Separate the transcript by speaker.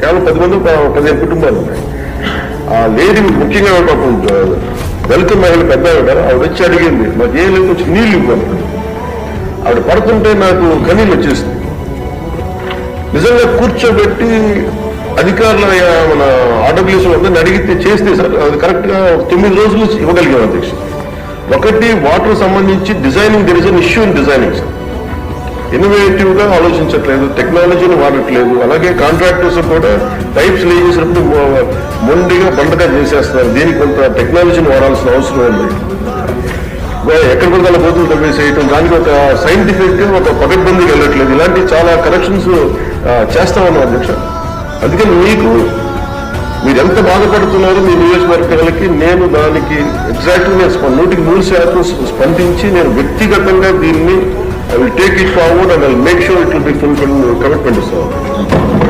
Speaker 1: కేవలం పది మంది పదిహేను కుటుంబాలు ఉన్నాయి. ఆ లేడీ ముఖ్యంగా పాపం దళిత మహిళ పెద్ద ఆవిడ ఆవిడ వచ్చి అడిగింది మాకు ఏం లేదు కొంచెం నీళ్ళు ఇవ్వాలి ఆవిడ పడుతుంటే నాకు కనీళ్ళు వచ్చేసింది నిజంగా కూర్చోబెట్టి అధికారుల మన ఆర్డబ్ల్యూస్ అందరిని అడిగితే చేస్తే సార్ అది కరెక్ట్గా తొమ్మిది రోజులు ఇవ్వగలిగాం అధ్యక్ష. ఒకటి వాటర్ సంబంధించి designing there is an issue in designing sir ఇన్నోవేటివ్గా ఆలోచించట్లేదు టెక్నాలజీని వాడట్లేదు. అలాగే కాంట్రాక్టర్స్ కూడా టైప్స్ లేచేసినప్పుడు మొండిగా బండగా చేసేస్తున్నారు. దీనికి కొంత టెక్నాలజీని వాడాల్సిన అవసరం ఉంది. ఎక్కడ కూడా అలా బోతులు తవ్వేసేయటం దానికి ఒక సైంటిఫిక్గా ఒక పకడ్బందీకి వెళ్ళట్లేదు. ఇలాంటి చాలా కరెక్షన్స్ చేస్తా ఉన్నాం అధ్యక్ష. అందుకని మీకు మీరు ఎంత బాధపడుతున్నారో మీ నియోజకవర్గాలకి నేను దానికి ఎగ్జాక్ట్ నూటికి నూరు శాతం స్పందించి నేను వ్యక్తిగతంగా దీన్ని I will take it forward and I'll make sure it will be fulfilled commitment is served.